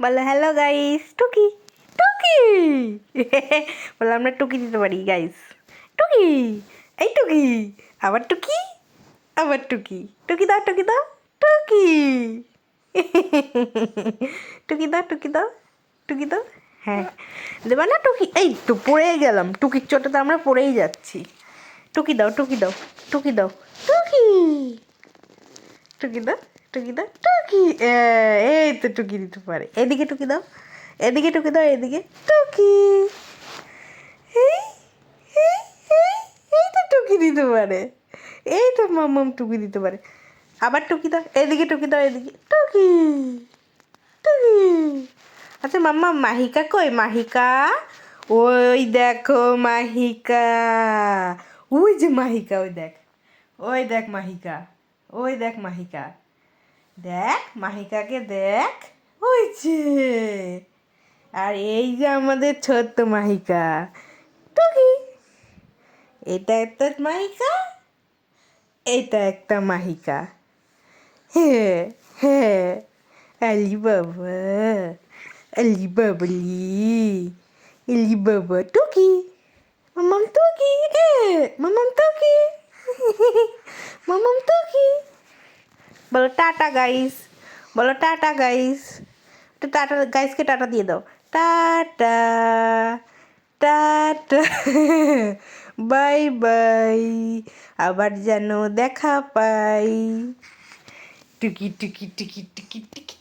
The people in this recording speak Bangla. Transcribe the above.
বলো হ্যালো গাইস টুকি টুকি। বলো আমরা টুকি দিতে পারি গাইস টুকি, এই টুকি। আবার টুকি আবার টুকি। টুকি দাও টুকি দাও, টুকি। টুকি দাও টুকি দাও টুকি দাও। হ্যাঁ। দেবা না টুকি, এই তো পড়েই গেলাম। টুকির চোটে তো আমরা পড়েই যাচ্ছি। টুকি দাও টুকি দাও টুকি দাও, টুকি। টুকি দাও। টুকি দাও, টুকি এই তো টুকি দিতে পারে। এদিকে টুকি দাও, এদিকে টুকি দাও, এদিকে টুকি। এই এই তো টুকি দিতে পারে। এই তো মাম্মাম টুকি দিতে পারে। আবার টুকি দাও, এদিকে টুকি দাও, এদিকে টুকি টুকি। আচ্ছা মাম্মা মাহিকা কই? মাহিকা? ওই দেখো মাহিকা। ওই যে মাহিকা, ওই দেখ। ওই দেখ মাহিকা, ওই দেখ মাহিকা। দেখ, মাহিকাকে দেখ ওই যে আর এই যে আমাদের ছোট্ট মাহিকা, টুকি। এটা একটা মাহিকা, এটা একটা মাহিকা। হ্যাঁ হ্যাঁ আলি বাবা আলি বাবলি আলি বাবা টুকি। মামাম টুকি এ মামাম টুকি। মামাম টুকি। বলো, টাটা গাইস বলো, টাটা গাইস তো টাটা গাইসকে টাটা দিয়ে দাও। টাটা টাটা, বাই বাই, আবার যেন দেখা পাই। টুকি টুকি টুকি টুকি টুকি।